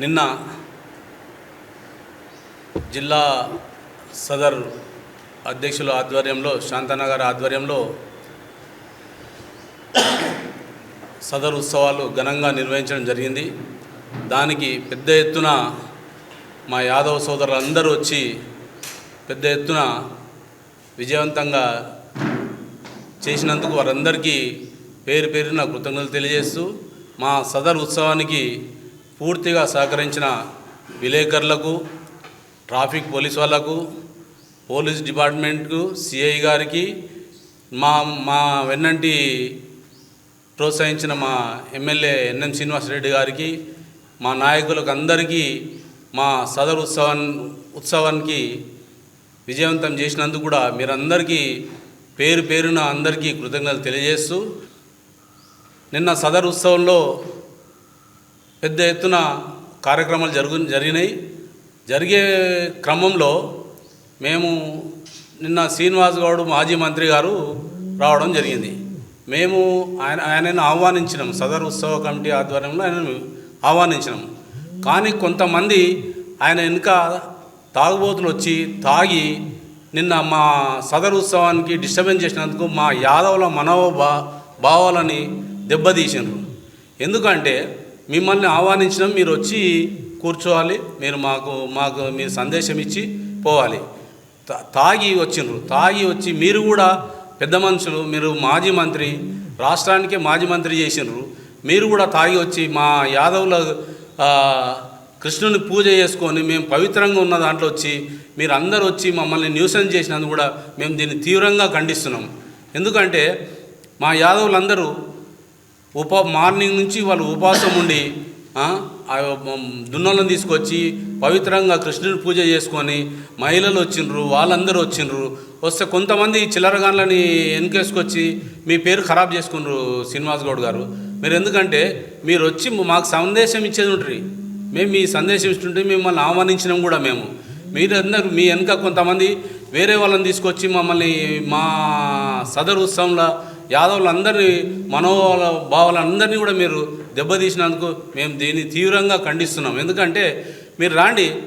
నిన్న జిల్లా సదర్ అధ్యక్షుల ఆధ్వర్యంలో శాంతనగర్ ఆధ్వర్యంలో సదర్ ఉత్సవాలు ఘనంగా నిర్వహించడం జరిగింది. దానికి పెద్ద ఎత్తున మా యాదవ సోదరులందరూ వచ్చి పెద్ద ఎత్తున విజయవంతంగా చేసినందుకు వారందరికీ పేరు పేరున కృతజ్ఞతలు తెలియజేస్తూ మా సదర్ ఉత్సవానికి పూర్తిగా సహకరించిన విలేకరులకు ట్రాఫిక్ పోలీస్ వాళ్ళకు పోలీస్ డిపార్ట్మెంట్కు సిఐ గారికి మా మా వెన్నంటి ప్రోత్సహించిన మా ఎమ్మెల్యే ఎన్ఎం శ్రీనివాసరెడ్డి గారికి మా నాయకులకు అందరికీ మా సదర్ ఉత్సవాన్ ఉత్సవానికి విజయవంతం చేసినందుకు కూడా మీరందరికీ పేరు పేరున అందరికీ కృతజ్ఞతలు తెలియజేస్తూ నిన్న సదర్ ఉత్సవంలో పెద్ద ఎత్తున కార్యక్రమాలు జరుగు జరిగినాయి. జరిగే క్రమంలో మేము నిన్న శ్రీనివాస్ గౌడ్ మాజీ మంత్రి గారు రావడం జరిగింది. మేము ఆయన ఆయనను ఆహ్వానించినాం. సదర్ ఉత్సవ కమిటీ ఆధ్వర్యంలో ఆయనను ఆహ్వానించినాం. కానీ కొంతమంది ఆయన వెనుక తాగుబోతులు వచ్చి తాగి నిన్న మా సదర్ ఉత్సవానికి డిస్టర్బెన్స్ చేసినందుకు మా యాదవుల మనోభా భావాలని దెబ్బతీసినారు. ఎందుకంటే మిమ్మల్ని ఆహ్వానించడం మీరు వచ్చి కూర్చోవాలి మీరు మాకు మాకు మీరు సందేశం ఇచ్చి పోవాలి. తా- తాగి వచ్చిండ్రు. తాగి వచ్చి మీరు కూడా పెద్ద మనుషులు మీరు మాజీ మంత్రి రాష్ట్రానికే మాజీ మంత్రి చేసినారు మీరు కూడా తాగి వచ్చి మా యాదవుల కృష్ణుని పూజ చేసుకొని మేము పవిత్రంగా ఉన్న దాంట్లో వచ్చి మీరు అందరూ వచ్చి మమ్మల్ని న్యూసెన్స్ చేసినందుకు కూడా మేము దీన్ని తీవ్రంగా ఖండిస్తున్నాం. ఎందుకంటే మా యాదవులందరూ ఉప మార్నింగ్ నుంచి వాళ్ళు ఉపవాసం ఉండి దున్నలను తీసుకొచ్చి పవిత్రంగా కృష్ణుని పూజ చేసుకొని మహిళలు వచ్చిండ్రు వాళ్ళందరూ వచ్చిండ్రు. వస్తే కొంతమంది చిల్లరగాన్లని వెనుకేసుకొచ్చి మీ పేరు ఖరాబ్ చేసుకున్నారు శ్రీనివాస్ గౌడ్ గారు. మీరు ఎందుకంటే మీరు వచ్చి మాకు సందేశం ఇచ్చేది ఉంటుంది మేము మీ సందేశం ఇస్తుంటే మిమ్మల్ని ఆహ్వానించినాం కూడా మేము. మీరందరూ మీ వెనుక కొంతమంది వేరే వాళ్ళని తీసుకొచ్చి మమ్మల్ని మా సదరు ఉత్సవంలో యాదవులందరినీ మనోభావాల భావాలందరినీ కూడా మీరు దెబ్బతీసినందుకు మేము దీన్ని తీవ్రంగా ఖండిస్తున్నాం. ఎందుకంటే మీరు రాండి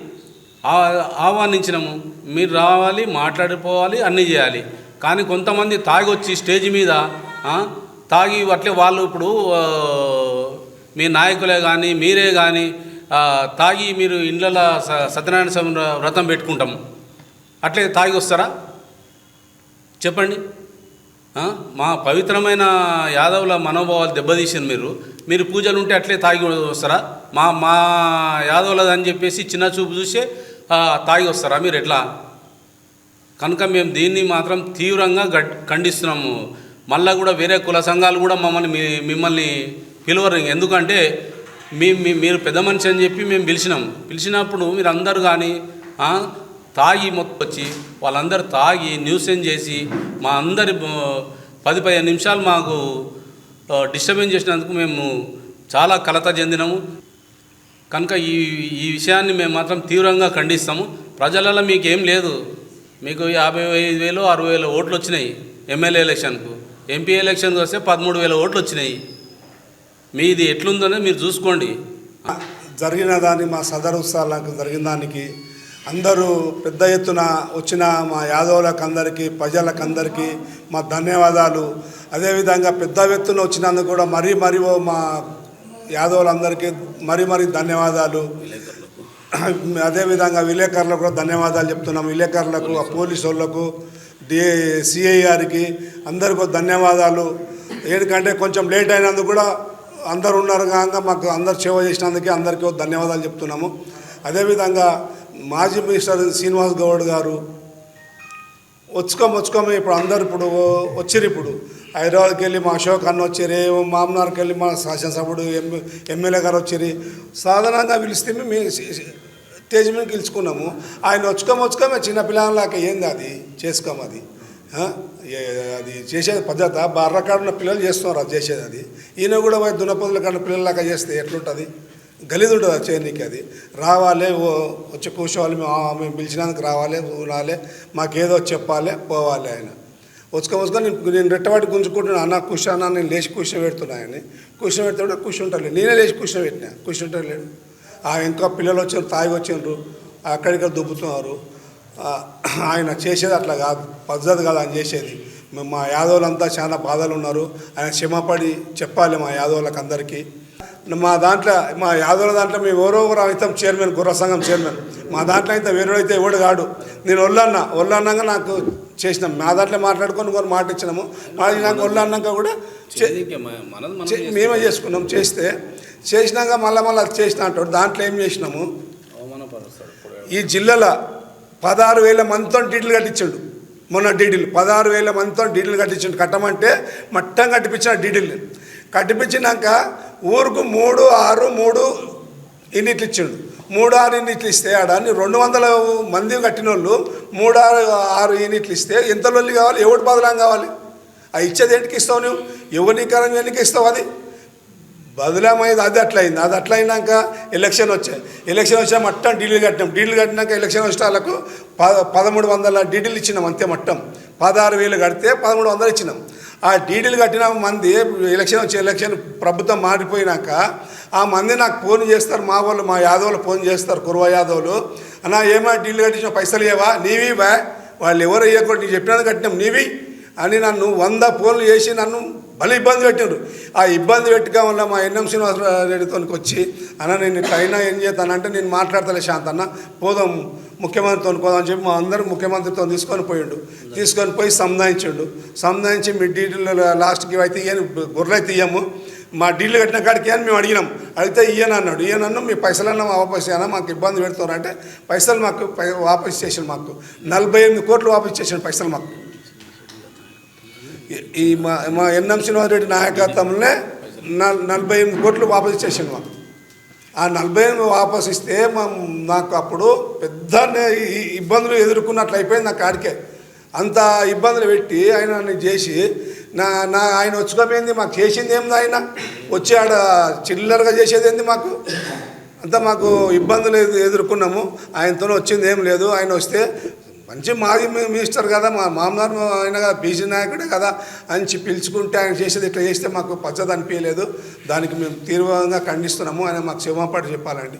ఆహ్వానించినాము మీరు రావాలి మాట్లాడిపోవాలి అన్నీ చేయాలి. కానీ కొంతమంది తాగి వచ్చి స్టేజ్ మీద తాగి అట్లే వాళ్ళు ఇప్పుడు మీ నాయకులే కానీ మీరే కానీ తాగి మీరు ఇండ్లలో స- సత్యనారాయణ స్వామి వ్రతం పెట్టుకుంటాము. అట్లే తాగి వస్తారా? చెప్పండి. మా పవిత్రమైన యాదవుల మనోభావాలు దెబ్బతీసారు మీరు. మీరు పూజలు ఉంటే అట్లే తాగి వస్తారా? మా మా యాదవులది అని చెప్పేసి చిన్న చూపు చూసే తాగి వస్తారా మీరు ఎట్లా? కనుక మేము దీన్ని మాత్రం తీవ్రంగా గడ్ ఖండిస్తున్నాము. మళ్ళా కూడా వేరే కుల సంఘాలు కూడా మమ్మల్ని మీ మిమ్మల్ని పిలువరు. ఎందుకంటే మీ మీరు పెద్ద మనిషి అని చెప్పి మేము పిలిచినాం. పిలిచినప్పుడు మీరు అందరు కానీ తాగి మొత్తం వచ్చి వాళ్ళందరూ తాగి న్యూసెన్స్ చేసి మా అందరి పది పదిహేను నిమిషాలు మాకు డిస్టర్బెన్స్ చేసినందుకు మేము చాలా కలత చెందినాము. కనుక ఈ ఈ విషయాన్ని మేము మాత్రం తీవ్రంగా ఖండిస్తాము. ప్రజలలో మీకు ఏం లేదు. మీకు యాభై ఐదు వేలు అరవై వేల ఓట్లు వచ్చినాయి ఎమ్మెల్యే ఎలక్షన్కు. ఎంపీ ఎలక్షన్కి వస్తే పదమూడు వేల ఓట్లు వచ్చినాయి. మీది ఎట్లుందనే మీరు చూసుకోండి. జరిగిన దాన్ని మా సదర్ ఉత్సవాలకు జరిగిన దానికి అందరూ పెద్ద ఎత్తున వచ్చిన మా యాదవులకు అందరికీ ప్రజలకు అందరికీ మా ధన్యవాదాలు. అదేవిధంగా పెద్ద ఎత్తున వచ్చినందుకు కూడా మరీ మరీ ఓ మా యాదవులందరికీ మరీ మరీ ధన్యవాదాలు. అదేవిధంగా విలేకరులకు కూడా ధన్యవాదాలు చెప్తున్నాం. విలేకరులకు పోలీసు వాళ్ళకు డి సిఐ గారికి అందరికీ ధన్యవాదాలు. ఎందుకంటే కొంచెం లేట్ అయినందుకు కూడా అందరు ఉన్నారు కాక మాకు అందరు సేవ చేసినందుకే అందరికీ ధన్యవాదాలు చెప్తున్నాము. అదేవిధంగా మాజీ మినిస్టర్ శ్రీనివాస్ గౌడ్ గారు వచ్చుకో వచ్చుకోమ ఇప్పుడు అందరు ఇప్పుడు వచ్చిర్రు ఇప్పుడు. హైదరాబాద్కి వెళ్ళి మా అశోక్ అన్న వచ్చారు మామనార్కి వెళ్ళి మా శాసనసభ్యుడు ఎమ్మెల్యే గారు వచ్చారు సాధారణంగా పిలిస్తే మేము స్టేజ్ మీద గెలుచుకున్నాము. ఆయన వచ్చుకోమ వచ్చుకోమే చిన్న పిల్లలకి ఏంది అది? చేసుకోము అది. అది చేసేది పద్ధత? బర్రకాడున్న పిల్లలు చేస్తున్నారు అది చేసేది అది. ఈయన కూడా పోయి కాడ పిల్లలకి చేస్తే ఎట్లుంటుంది? గలీదు ఉంటుంది అది చేయనీకి అది. రావాలి ఓ వచ్చి కూర్చోవాలి మేము మేము పిలిచినందుకు రావాలి ఊరాలి మాకేదో చెప్పాలి పోవాలి ఆయన. వచ్చుకో వచ్చుకో నేను నేను రెట్టవాటి గుంజుకుంటున్నా అన్న కూర్చోనా నేను లేచి కూర్చోబెడుతున్నా ఆయన కూర్చొని పెడతాడు కూర్చుంటాను నేనే లేచి కూర్చోబెట్టినా కూర్చుంటలేడు లేడు ఇంకా పిల్లలు వచ్చారు తాగి వచ్చిండ్రు అక్కడిక్కడ దుబ్బుతున్నారు. ఆయన చేసేది అట్లా కాదు పద్ధతి కాదు ఆయన చేసేది. మేము మా యాదవులంతా చాలా బాధలు ఉన్నారు ఆయన క్షమపడి చెప్పాలి మా యాదవులకు అందరికీ మా దాంట్లో మా యాదవుల దాంట్లో మేము ఎవరో ఒకరు అవుతాం చైర్మన్ గుర్ర సంఘం చైర్మన్. మా దాంట్లో అయితే వేరేడైతే ఎవడు కాడు. నేను ఒళ్ళన్నా ఒళ్ళన్నాక నాకు చేసినాం. మా దాంట్లో మాట్లాడుకొని కొన్ని మాట ఇచ్చినాము. మాట్లాడినాక ఒళ్ళన్నాక కూడా మేమే చేసుకున్నాం చేస్తే. చేసినాక మళ్ళీ మళ్ళీ చేసిన అంటాడు. దాంట్లో ఏం చేసినాము? ఈ జిల్లాలో పదహారు వేల మందితో డీడీలు కట్టించాడు. మొన్న డీడీలు పదహారు వేల మందితో డీడీలు కట్టించాడు. కట్టమంటే మట్టం కట్టిపించిన డీడీలు కట్టిపించినాక ఊరుకు మూడు ఆరు మూడు ఇన్నిట్లు ఇచ్చిండు మూడు ఆరు యూనిట్లు ఇస్తే ఆడ రెండు వందల మంది కట్టిన వాళ్ళు మూడు ఆరు ఆరు యూనిట్లు ఇస్తే ఎంత లొల్లి కావాలి? ఎవటి బదలం కావాలి? ఆ ఇచ్చేది ఏంటికి ఇస్తావు నువ్వు? ఎవరికరం ఎన్నిక ఇస్తావు అది? బదులమైంది అది అట్లా అయింది అది అట్లా అయినాక ఎలక్షన్ వచ్చాయి. ఎలక్షన్ వచ్చా మట్టం డీడీలు కట్టినాం. డీడీలు కట్టినాక ఎలక్షన్ వచ్చే వాళ్ళకు ప పదమూడు వందల డీడీలు ఇచ్చినాం అంతే మట్టం పదహారు వేలు కడితే పదమూడు వందలు ఇచ్చినాం. ఆ డీడీలు కట్టిన మంది ఎలక్షన్ వచ్చి ఎలక్షన్ ప్రభుత్వం మారిపోయినాక ఆ మంది నాకు ఫోన్ చేస్తారు మా వాళ్ళు మా యాదవులు ఫోన్ చేస్తారు కుర్వ యాదవులు. అన్నా ఏమా డీడీలు కట్టించిన పైసలు ఇవ్వవా నీవి బా వాళ్ళు ఎవరు ఇవ్వకూడదు నీ చెప్పినది కట్టినాం నీవి. అని నన్ను వంద ఫోన్లు చేసి నన్ను భలే ఇబ్బంది పెట్టిండ్రు. ఆ ఇబ్బంది పెట్టగా వల్ల మా ఎన్ఎం శ్రీనివాసరెడ్డితోనికి వచ్చి అన్న నేను ఇట్లా అయినా ఏం చేస్తానంటే నేను మాట్లాడతలే శాంతన్న పోదాం ముఖ్యమంత్రితో అనుకోదని అని చెప్పి మా అందరూ ముఖ్యమంత్రితో తీసుకొని పోయిండు. తీసుకొని పోయి సంధాయించిండు సంధాయించి మీ డీటెయిల్ లాస్ట్కి అయితే ఇయ్యని గొర్రెలు ఇయ్యము. మా డీల్ కట్టిన కాడికి అని మేము అడిగినాం. అడిగితే ఈయన అన్నాడు. ఈయన అన్న మీ పైసలన్నా వాపస్ అయినా మాకు ఇబ్బంది పెడుతున్నారు అంటే పైసలు మాకు వాపస్ చేసిన మాకు. నలభై ఎనిమిది కోట్లు వాపస్ చేసిన పైసలు మాకు. ఈ- మా మా ఎన్ఎం శ్రీనివాసరెడ్డి నాయకత్వంలోనే నల్ నలభై ఎనిమిది కోట్లు వాపస్ ఇచ్చేసాడు మాకు. ఆ నలభై వాపసు వాపస్ ఇస్తే నాకు అప్పుడు పెద్ద ఈ ఇబ్బందులు ఎదుర్కొన్నట్లు అయిపోయింది నాకు ఆడికే అంత ఇబ్బందులు పెట్టి ఆయన చేసి నా నా ఆయన వచ్చుకోపోయింది మాకు చేసింది ఏంది ఆయన వచ్చి ఆడ చిల్లరగా చేసేది ఏంది మాకు? అంతా మాకు ఇబ్బందులు ఎదుర్కొన్నాము. ఆయనతో వచ్చింది ఏం లేదు. ఆయన వస్తే మంచి మాజీ మినిస్టర్ కదా మా మామనార్ ఆయన కదా బీజీ నాయకుడే కదా అని పిలుచుకుంటే ఆయన చేసేది ఇట్లా చేస్తే మాకు పచ్చదనిపించలేదు దానికి మేము తీవ్రంగా ఖండిస్తున్నాము. ఆయన మాకు క్షమాపణ చెప్పాలండి.